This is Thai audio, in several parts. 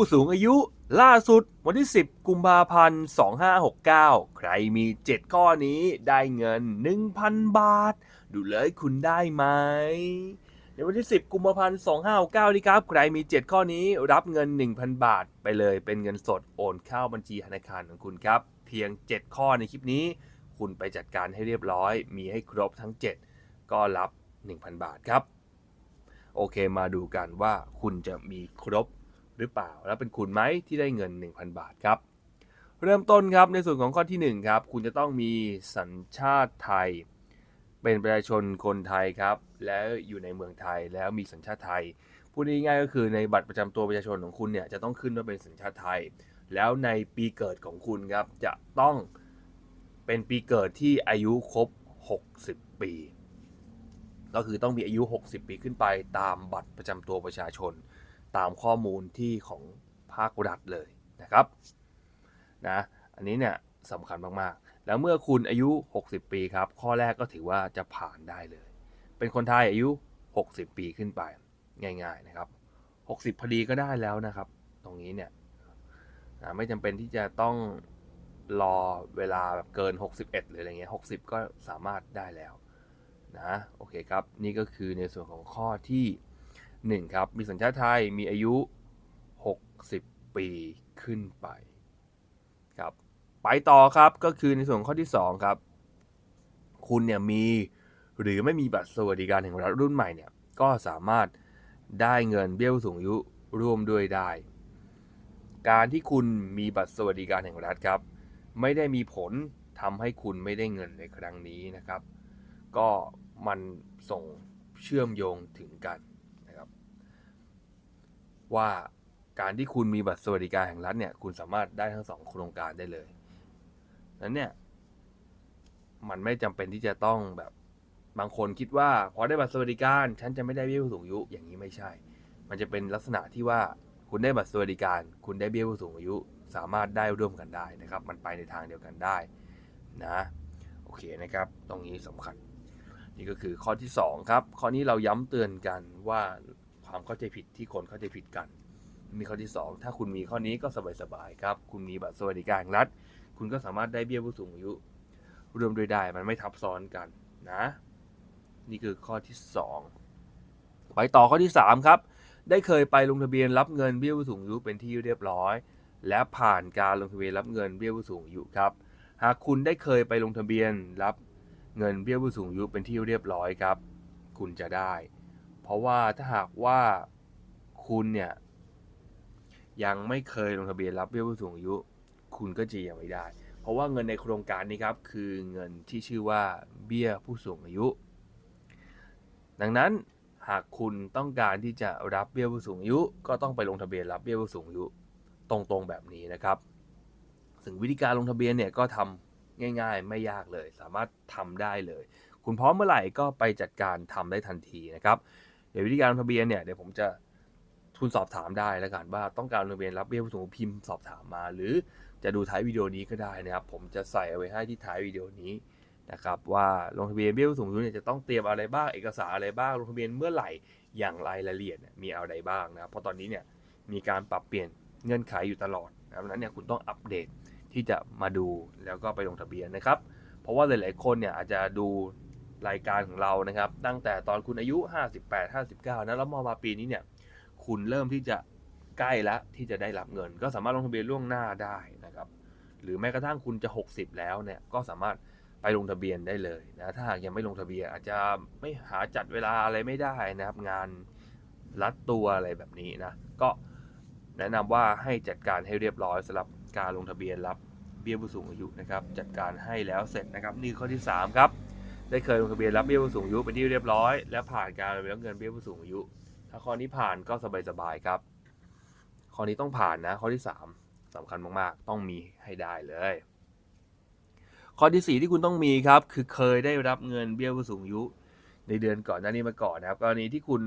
ผู้สูงอายุล่าสุดวันที่ 10 กุมภาพันธ์ 2569 ใครมี 7 ข้อนี้ได้เงิน 1,000 บาท ดูเลยคุณได้ไหม ในวันที่ 10 กุมภาพันธ์ 2569 นี้ครับ ใครมี 7 ข้อนี้รับเงิน 1,000 บาทไปเลยเป็นเงินสดโอนเข้าบัญชีธนาคารของคุณครับ เพียง 7 ข้อในคลิปนี้ คุณไปจัดการให้เรียบร้อย มีให้ครบทั้ง 7 ก็รับ 1,000 บาทครับ โอเคมาดูกันว่าคุณจะมีครบ หรือเปล่า แล้วเป็นคุณไหมที่ได้เงิน 1,000 บาทครับ เริ่มต้นครับในส่วนของข้อที่1ครับคุณจะต้องมีสัญชาติไทย เป็นประชาชนคนไทยครับ แล้วอยู่ในเมืองไทยแล้วมีสัญชาติไทยพูดง่ายๆก็คือในบัตรประจำตัวประชาชนของคุณเนี่ยจะต้องขึ้นว่าเป็นสัญชาติไทย แล้วในปีเกิดของคุณครับจะต้องเป็นปีเกิดที่อายุครบ 60 ปี ก็คือต้องมีอายุ 60 ปีขึ้นไปตามบัตรประจำตัวประชาชน ตามข้อมูลที่ของภาครัฐเลยนะครับนะอันนี้เนี่ยสำคัญมากๆ แล้วเมื่อคุณอายุ 60 ปีครับ ข้อแรกก็ถือว่าจะผ่านได้เลย เป็นคนไทยอายุ 60 ปีขึ้นไปง่าย ๆนะครับ 60 พอดีก็ได้แล้วนะครับ ตรงนี้เนี่ยนะไม่จำเป็นที่จะต้องรอเวลาแบบเกิน 61 หรืออะไรเงี้ย 60 ก็สามารถได้แล้วนะ โอเคครับ นี่ก็คือในส่วนของข้อที่ 1ครับ มีสัญชาติไทย มีอายุ 60 ปีขึ้นไปครับ ไปต่อครับ ก็คือในส่วนข้อที่ 2 ครับ คุณเนี่ยมีหรือไม่มีบัตรสวัสดิการแห่งรัฐรุ่นใหม่เนี่ย ก็สามารถได้เงินเบี้ยผู้สูงอายุร่วมด้วยได้ การที่คุณมีบัตรสวัสดิการแห่งรัฐครับ ไม่ได้มีผลทำให้คุณไม่ได้เงินในครั้งนี้นะครับ ก็มันส่งเชื่อมโยงถึงกัน ว่าการที่คุณมีบัตรสวัสดิการแห่งรัฐเนี่ย คุณสามารถได้ทั้งสองโครงการได้เลยนั้นเนี่ย มันไม่จำเป็นที่จะต้องแบบบางคนคิดว่าพอได้บัตรสวัสดิการ ฉันจะไม่ได้เบี้ยผู้สูงอายุอย่างนี้ไม่ใช่ มันจะเป็นลักษณะที่ว่าคุณได้บัตรสวัสดิการ คุณได้เบี้ยผู้สูงอายุ สามารถได้ร่วมกันได้นะครับ มันไปในทางเดียวกันได้นะโอเคนะครับ ตรงนี้สำคัญ นี่ก็คือข้อที่ 2 ครับ ข้อนี้เราย้ำเตือนกันว่า ความเข้าใจผิดที่คนเข้าใจผิดกันมีข้อที่ 2 ถ้าคุณมีข้อนี้ก็สบายๆครับ คุณมีบัตรสวัสดิการรัฐ คุณก็สามารถได้เบี้ยผู้สูงอายุรวมด้วยได้มันไม่ทับซ้อนกันนะ นี่คือข้อที่ 2 ไปต่อข้อที่ 3 ครับ ได้เคยไปลงทะเบียนรับเงินเบี้ยผู้สูงอายุเป็นที่เรียบร้อย และผ่านการลงทะเบียนรับเงินเบี้ยผู้สูงอายุครับ หากคุณได้เคยไปลงทะเบียนรับเงินเบี้ยผู้สูงอายุเป็นที่เรียบร้อยครับ คุณจะได้ เพราะว่าถ้าหากว่าคุณเนี่ย ยังไม่เคยลงทะเบียนรับเบี้ยผู้สูงอายุ คุณก็จะยังไม่ได้ เพราะว่าเงินในโครงการนี้ครับ คือเงินที่ชื่อว่าเบี้ยผู้สูงอายุ ดังนั้นหากคุณต้องการที่จะรับเบี้ยผู้สูงอายุ ก็ต้องไปลงทะเบียนรับเบี้ยผู้สูงอายุ ตรงๆแบบนี้นะครับ ซึ่งวิธีการลงทะเบียนเนี่ยก็ทำง่าย ๆ ไม่ยากเลย สามารถทำได้เลย คุณพร้อมเมื่อไหร่ก็ไปจัดการทำได้ทันทีนะครับ เดี๋ยววิธีการลงทะเบียนเนี่ยเดี๋ยวผมจะคุณสอบถามได้แล้วกันว่าต้องการลงทะเบียนรับเบี้ยผู้สูงอายุพิมพ์สอบถามมา หรือจะดูท้ายวิดีโอนี้ก็ได้นะครับ ผมจะใส่เอาไว้ให้ที่ท้ายวิดีโอนี้นะครับว่าลงทะเบียนเบี้ยผู้สูงอายุเนี่ยจะต้องเตรียมอะไรบ้างเอกสารอะไรบ้างลงทะเบียนเมื่อไหร่อย่างไรายละเอียดมีอะไรบ้างนะครับเพราะตอนนี้เนี่ยมีการปรับเปลี่ยนเงื่อนไขอยู่ตลอดนะครับดังนั้นเนี่ยคุณต้องอัปเดตที่จะมาดูแล้วก็ไปลงทะเบียนนะครับ เพราะว่าหลาย ๆ คนเนี่ยอาจจะดู รายการของเรานะครับ ตั้งแต่ตอนคุณอายุ 58 59 นะแล้วมมาปีนี้เนี่ย คุณเริ่มที่จะใกล้แล้วที่จะได้รับเงิน ก็สามารถลงทะเบียนล่วงหน้าได้นะครับ หรือแม้กระทั่งคุณจะ 60 แล้วเนี่ยก็สามารถไปลงทะเบียนได้เลยนะถ้าหากยังไม่ลงทะเบียนอาจจะไม่หาจัดเวลาอะไรไม่ได้นะครับ งานรัดตัวอะไรแบบนี้นะก็แนะนำว่าให้จัดการให้เรียบร้อยสำหรับการลงทะเบียนรับเบี้ยผู้สูงอายุนะครับ จัดการให้แล้วเสร็จนะครับ นี่ข้อที่ 3 ครับ ได้เคยลงทะเบียนรับเบี้ยผู้สูงอายุเป็นที่เรียบร้อย และผ่านการรับเงินเบี้ยผู้สูงอายุ ถ้าข้อนี้ผ่านก็สบายๆครับ ข้อนี้ต้องผ่านนะ ข้อที่ 3สำคัญมากๆ ต้องมีให้ได้เลย ข้อที่ 4 ที่คุณต้องมีครับ คือเคยได้รับเงินเบี้ยผู้สูงอายุ ในเดือนก่อนหน้านี้มาก่อนนะครับกรณีที่คุณ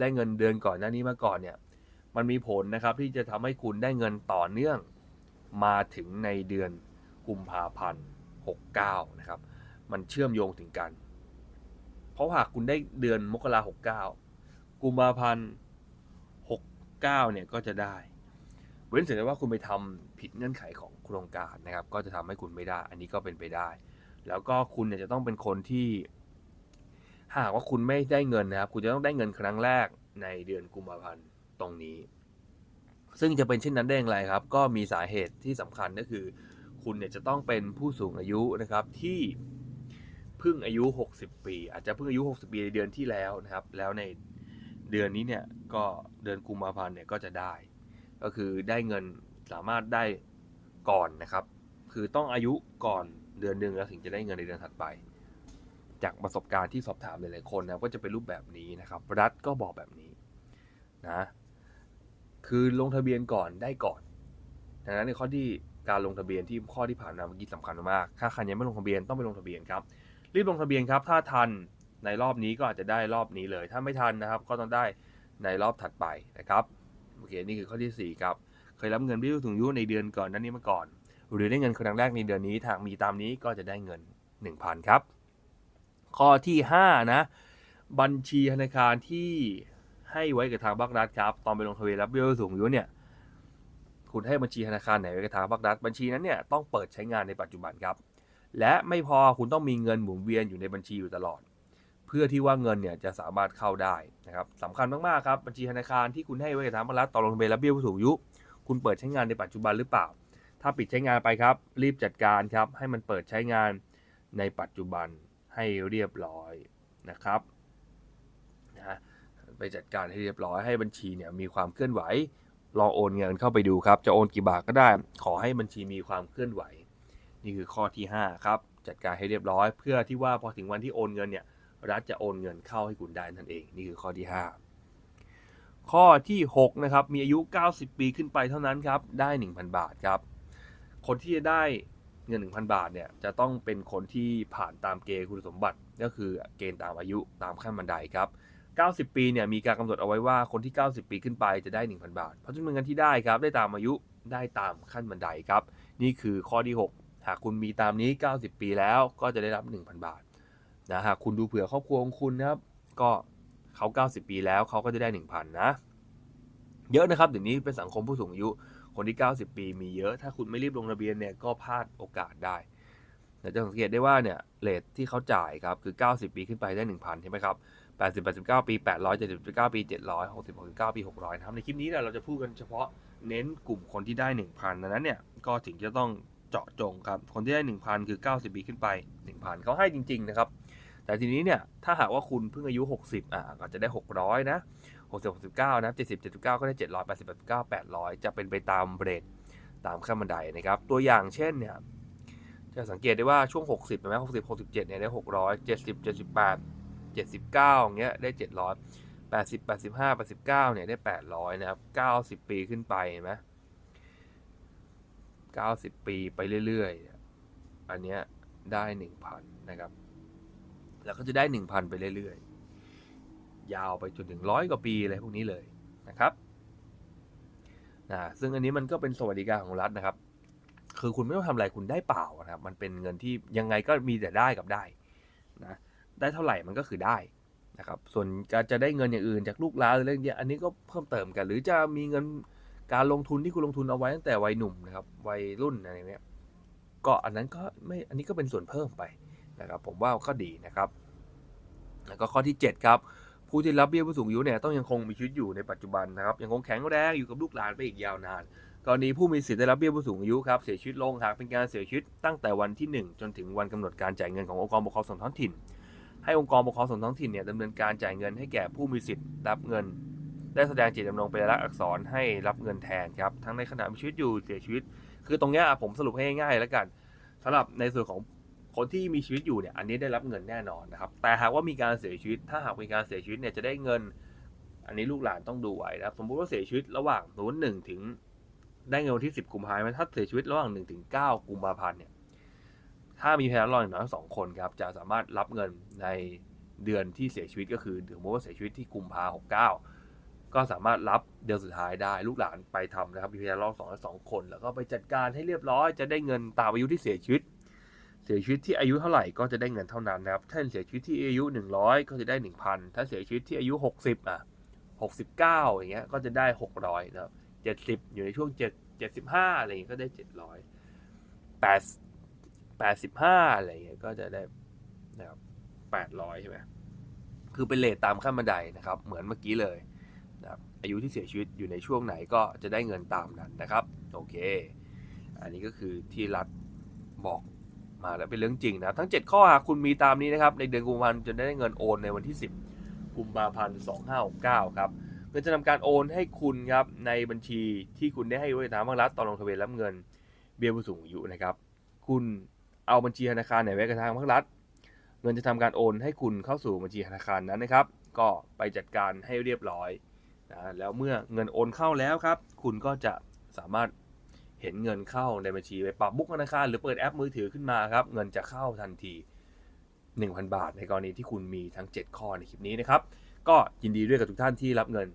ได้เงินเดือนก่อนหน้านี้มาก่อนเนี่ยมันมีผลนะครับที่จะทำให้คุณได้เงินต่อเนื่องมาถึงในเดือนกุมภาพันธ์69นะครับ มันเชื่อมโยงถึงกัน เพราะหากคุณได้เดือนมกราหกเก้ากุมภาพันธ์หกเก้าเนี่ยก็จะได้ เว้นเสียแต่ว่าคุณไปทำผิดเงื่อนไขของโครงการนะครับ ก็จะทำให้คุณไม่ได้ อันนี้ก็เป็นไปได้ แล้วก็คุณเนี่ยจะต้องเป็นคนที่หากว่าคุณไม่ได้เงินนะครับ คุณจะต้องได้เงินครั้งแรกในเดือนกุมภาพันธ์ตรงนี้ ซึ่งจะเป็นเช่นนั้นได้อย่างไรครับ ก็มีสาเหตุที่สำคัญก็คือ คุณเนี่ยจะต้องเป็นผู้สูงอายุนะครับที่ เพิ่งอายุ 60 ปี อาจจะเพิ่งอายุ 60 ปีในเดือนที่แล้วนะครับ แล้วในเดือนนี้เนี่ยก็เดือนกุมภาพันธ์เนี่ยก็จะได้ ก็คือได้เงินสามารถได้ก่อนนะครับ คือต้องอายุก่อนเดือนหนึ่งแล้วถึงจะได้เงินในเดือนถัดไป จากประสบการณ์ที่สอบถามหลายๆคนนะก็จะเป็นรูปแบบนี้นะครับ รัฐก็บอกแบบนี้นะคือลงทะเบียนก่อนได้ก่อนดังนั้นในข้อที่การลงทะเบียนที่ข้อที่ผ่านมาเมื่อกี้สำคัญมาก ถ้าใครยังไม่ลงทะเบียนต้องไปลงทะเบียนครับ รีบลงทะเบียนครับ ถ้าทันในรอบนี้ก็อาจจะได้รอบนี้เลย ถ้าไม่ทันนะครับ ก็ต้องได้ในรอบถัดไปนะครับโอเคนี่คือข้อที่ 4 ครับ เคยรับเงินผู้สูงอายุในเดือนก่อนนั้นนี้มาก่อน หรือได้เงินครั้งแรกในเดือนนี้ทางมีตามนี้ก็จะได้เงิน 1,000 ครับ ข้อที่ 5 นะ บัญชีธนาคารที่ให้ไว้กับทางภาครัฐครับ ตอนไปลงทะเบียนรับเบี้ยผู้สูงอายุเนี่ยคุณให้บัญชีธนาคารไหนไว้กับทางภาครัฐบัญชีนั้นเนี่ยต้องเปิดใช้งานในปัจจุบันครับ และไม่พอคุณต้องมีเงินหมุนเวียนอยู่ในบัญชีอยู่ตลอด เพื่อที่ว่าเงินเนี่ยจะสามารถเข้าได้นะครับสำคัญมากๆครับบัญชีธนาคารที่คุณให้ไว้กับทางภาครัฐต่อลงทะเบียนรับเบี้ยผู้สูงอายุ คุณเปิดใช้งานในปัจจุบันหรือเปล่า ถ้าปิดใช้งานไปครับ รีบจัดการครับ ให้มันเปิดใช้งานในปัจจุบันให้เรียบร้อยนะครับนะไปจัดการให้เรียบร้อยให้บัญชีเนี่ยมีความเคลื่อนไหวลองโอนเงินเข้าไปดูครับ จะโอนกี่บาทก็ได้ ขอให้บัญชีมีความเคลื่อนไหว นี่คือข้อที่ 5 ครับ จัดการให้เรียบร้อย เพื่อที่ว่าพอถึงวันที่โอนเงินเนี่ยรัฐจะโอนเงินเข้าให้คุณได้นั่นเอง นี่คือข้อที่ 5 ข้อที่6นะครับมีอายุ 90 ปีขึ้นไปเท่านั้นครับได้ 1,000 บาทครับ คนที่จะได้เงิน 1,000 บาทเนี่ยจะต้องเป็นคนที่ผ่านตามเกณฑ์คุณสมบัติก็คือเกณฑ์ตามอายุตามขั้นบันไดครับ 90 ปีเนี่ยมีการกำหนดเอาไว้ว่าคนที่ 90 ปีขึ้นไปจะได้ 1,000 บาท เพราะจำนวนเงินที่ได้ครับได้ตามอายุได้ตามขั้นบันไดครับ นี่คือข้อที่ 6 หากคุณมีตามนี้ 90 ปีแล้วก็จะได้รับ 1,000 บาทนะหากคุณดูเผื่อครอบครัวของคุณนะครับ ก็เขา 90 ปีแล้วเขาก็จะได้ 1,000 นะ เยอะนะครับเดี๋ยวนี้เป็นสังคมผู้สูงอายุคนที่ 90 ปีมีเยอะ ถ้าคุณไม่รีบลงทะเบียนเนี่ยก็พลาดโอกาสได้แต่จะสังเกตได้ว่าเนี่ยเลทที่เขาจ่ายครับคือ 90 ปีขึ้นไปได้ 1,000 ใช่ไหมครับ80 89 ปี 800 79 ปี 700 60 69 ปี 600 นะครับ ในคลิปนี้เนี่ยเราจะพูดกันเฉพาะเน้นกลุ่มคนที่ได้ 1,000ดังนั้นเนี่ย ก็ถึงจะต้อง เจาะจงครับ คนที่ได้ 1,000 คือ 90ปีขึ้นไป 1,000เขาให้จริง ๆ นะครับ แต่ทีนี้เนี่ย ถ้าหากว่าคุณเพิ่งอายุ 60 อะก็จะได้ 600 นะ60 69 นะ 70 79 ก็ได้ 700 80 89 800 จะเป็นไปตามเรทตามขั้นบันไดนะครับ ตัวอย่างเช่นเนี่ย จะสังเกตได้ว่าช่วง 60ใช่ไหม60 67 เนี่ยได้ 600 70 78 79เงี้ยได้ 700 80 85 89 เนี่ยได้ 800 นะครับ 90 ปีขึ้นไปเห็นไหม 90ปีไปเรื่อยๆ อันเนี้ยได้1,000นะครับ แล้วก็จะได้1,000ไปเรื่อยๆ ยาวไปจนถึงร้อยกว่าปีอะไรพวกนี้เลยนะครับนะซึ่งอันนี้มันก็เป็นสวัสดิการของรัฐนะครับ คือคุณไม่ต้องทำอะไรคุณได้เปล่านะครับ มันเป็นเงินที่ยังไงก็มีแต่ได้กับได้นะได้เท่าไหร่มันก็คือได้นะครับ ส่วนการจะได้เงินอย่างอื่นจากลูกหลานหรืออะไรอย่างเงี้ยอันนี้ก็เพิ่มเติมกัน หรือจะมีเงิน การลงทุนที่คุณลงทุนเอาไว้ตั้งแต่วัยหนุ่มนะครับวัยรุ่นอะไรเงี้ยก็อันนั้นก็ไม่อันนี้ก็เป็นส่วนเพิ่มไปนะครับผมว่าก็ดีนะครับ แล้วก็ข้อที่ 7 ครับ ผู้ที่รับเบี้ยผู้สูงอายุเนี่ยต้องยังคงมีชีวิตอยู่ในปัจจุบันนะครับยังคงแข็งแรงอยู่กับลูกหลานไปอีกยาวนานกรณีผู้มีสิทธิ์ได้รับเบี้ยผู้สูงอายุครับเสียชีวิตลงหากเป็นการเสียชีวิตตั้งแต่วันที่ 1 จนถึงวันกำหนดการจ่ายเงินขององค์กรปกครองส่วนท้องถิ่น ให้องค์กรปกครองส่วนท้องถิ่นเนี่ยดำเนินการจ่ายเงินให้แก่ผู้มีสิทธิ์รับเงิน ได้แสดงเจตจำนงเป็นลักษณ์อักษรให้รับเงินแทนครับ ทั้งในขณะมีชีวิตอยู่เสียชีวิต คือตรงนี้ผมสรุปให้ง่ายๆแล้วกันสำหรับในส่วนของคนที่มีชีวิตอยู่เนี่ยอันนี้ได้รับเงินแน่นอนนะครับ แต่หากว่ามีการเสียชีวิต ถ้าหากมีการเสียชีวิตเนี่ยจะได้เงิน อันนี้ลูกหลานต้องดูไว้นะครับ สมมุติว่าเสียชีวิตระหว่างสมมติหนึ่งถึงได้เงินวันที่ 10 กุมภาพันธ์ถ้าเสียชีวิตระหว่าง1ถึง9กุมภาพันธ์เนี่ย ถ้ามีพยานรอดอย่างน้อยสองคนครับ จะสามารถรับเงินในเดือนที่เสียชีวิตก็คือสมมติว่าเสียชีวิตที่กุมภาหกเก้า ก็สามารถรับเดือนสุดท้ายได้ลูกหลานไปทำนะครับมีพยานรอดสองสองคน แล้วก็ไปจัดการให้เรียบร้อย จะได้เงินตามอายุที่เสียชีวิต เสียชีวิตที่อายุเท่าไหร่ก็จะได้เงินเท่านั้นนะครับถ้าเสียชีวิตที่อายุ 100 ก็จะได้ 1,000 ถ้าเสียชีวิตที่อายุ 60อะ69 อย่างเงี้ยก็จะได้ 600นะครับเจ็ดสิบอยู่ในช่วงเจ็ดเจ็ดสิบห้าอะไรเงี้ยก็ได้เจ็ดร้อยแปดแปดสิบห้าอะไรเงี้ยก็จะได้นะครับแปดร้อยใช่ไหมคือเป็นเลทตามขั้นบันไดนะครับ เหมือนเมื่อกี้เลย อายุที่เสียชีวิตอยู่ในช่วงไหนก็จะได้เงินตามนั้นนะครับ โอเค อันนี้ก็คือที่รัฐบอกมาแล้วเป็นเรื่องจริงนะครับทั้ง 7 ข้อหาคุณมีตามนี้นะครับ ในเดือนกุมภาพันธ์จะได้เงินโอนในวันที่ 10 กุมภาพันธ์ 2569 ครับเงินจะทำการโอนให้คุณครับในบัญชีที่คุณได้ให้บริษัทภาครัฐตอนลงทะเบียนรับเงินเบี้ยผู้สูงอายุนะครับ คุณเอาบัญชีธนาคารไหนไว้กับทางภาครัฐ เงินจะทำการโอนให้คุณเข้าสู่บัญชีธนาคารนั้นนะครับ ก็ไปจัดการให้เรียบร้อย นะแล้วเมื่อเงินโอนเข้าแล้วครับ คุณก็จะสามารถเห็นเงินเข้าในบัญชีไปปรับบุ๊กธนาคารหรือเปิดแอปมือถือขึ้นมาครับ เงินจะเข้าทันที 1,000 บาท ในกรณีที่คุณมีทั้ง 7 ข้อในคลิปนี้นะครับ ก็ยินดีด้วยกับทุกท่านที่รับเงิน